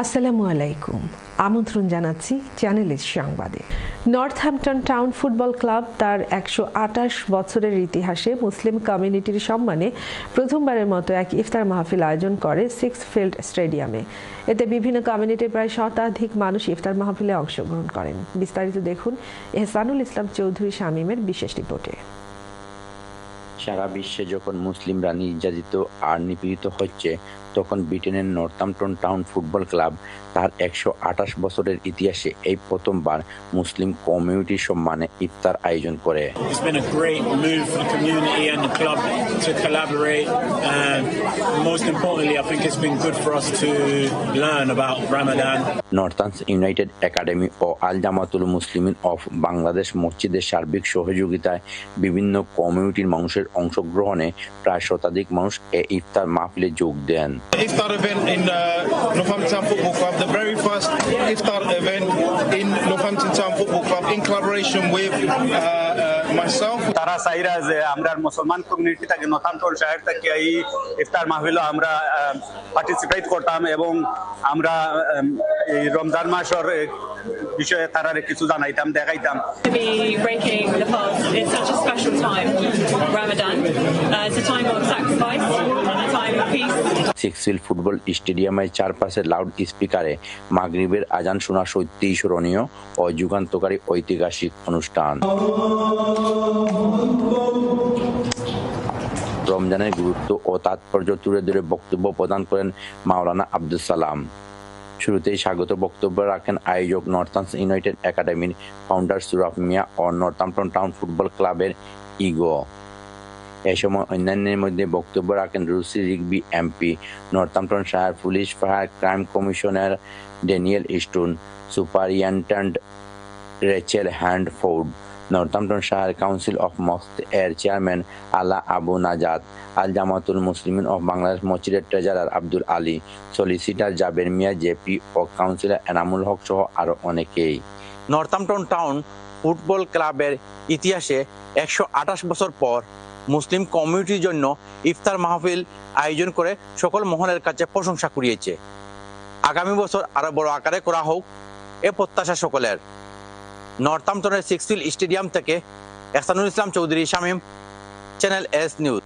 আসসালামু আলাইকুম। আমন্ত্রণ জানাচ্ছি চ্যানেলের সংবাদে। নর্থহ্যাম্পটন টাউন ফুটবল ক্লাব তার একশো আটাশ বছরের ইতিহাসে মুসলিম কমিউনিটির সম্মানে প্রথমবারের মতো এক ইফতার মাহফিল আয়োজন করে সিক্স ফিল্ড স্টেডিয়ামে এতে বিভিন্ন কমিউনিটির প্রায় শতাধিক মানুষ ইফতার মাহফিলে অংশগ্রহণ করেন। বিস্তারিত দেখুন এহসানুল ইসলাম চৌধুরী শামীমের বিশেষ রিপোর্টে। সারা বিশ্বে যখন মুসলিমরা নির্যাতিত আর নিপীড়িত হচ্ছে তখন ব্রিটেনের নর্থাম্পটন টাউন ফুটবল ক্লাব তার একশো আঠাশ বছরের ইতিহাসে এই প্রথমবার মুসলিম কমিউনিটির সম্মানে ইফতার আয়োজন করে. নর্থান্স ইউনাইটেড একাডেমি ও আল জামাতুল মুসলিমিন অফ বাংলাদেশ মসজিদের সার্বিক সহযোগিতায় বিভিন্ন কমিউনিটির মানুষের অংশগ্রহণে প্রায় শতাধিক মানুষ এ ইফতার মাহফিলে যোগ দেন। iftar event in uh, Northampton Football Club, the very first iftar event in Northampton Town Football Club in collaboration with uh, uh, myself. তারা চাইরা যে আমরা মুসলমান কমিউনিটি থেকে নথান্তর শহর থেকে এই ইফতার মাহফিল আমরা পার্টিসিপেট করতাম এবং আমরা um, এই রমজান মাসের এ, বিষয়ে তারা কিছু জানাইতাম দেখাইতাম to be breaking the fast. It's such a special time, Ramadan. Uh, it's a time of sacrifice, a time Sixfields football স্টেডিয়ামের চারপাশে লাউড স্পিকারে মাগরিবের আজান শোনা সত্যিই স্মরণীয় ও যুগান্তকারী ঐতিহাসিক অনুষ্ঠান। রমজানের গুরুত্ব ও তাৎপর্য তুলে ধরে বক্তব্য প্রদান করেন মাওলানা আব্দুল সালাম। শুরুতেই স্বাগত বক্তব্য রাখেন আয়োজক নর্থান্স ইউনাইটেড একাডেমির ফাউন্ডার সুরাফ মিয়া ও নর্থাম্পটন টাউন ফুটবল ক্লাবের ইগো। এ সময় অন্যান্যের মধ্যে বক্তব্য রাখেন Rosie Rigby MP Northamptonshire police fire crime commissioner Daniel Stone, superintendent Rachel Handford Northamptonshire council of mosque এর চেয়ারম্যান আলা আবু নাজাদ, আল জামাতুল মুসলিমিন অফ বাংলাদেশ মসজিদের treasurer Abdul Ali, solicitor Jaber Miah JP ও কাউন্সিলর এনামুল হক সহ আরও অনেকেই। নর্থাম্পটন টাউন ফুটবল ক্লাবের ইতিহাসে একশো আঠাশ বছর পর মুসলিম কমিউনিটির জন্য ইফতার মাহফিল আয়োজন করে সকল মহলের কাছে প্রশংসা কুড়িয়েছে। আগামী বছর আরও বড় আকারে করা হোক এ প্রত্যাশা সকলের। নর্থাম্পটনের সিক্সিল স্টেডিয়াম থেকে Ehsanul Islam Chowdhury Shamim, channel S news.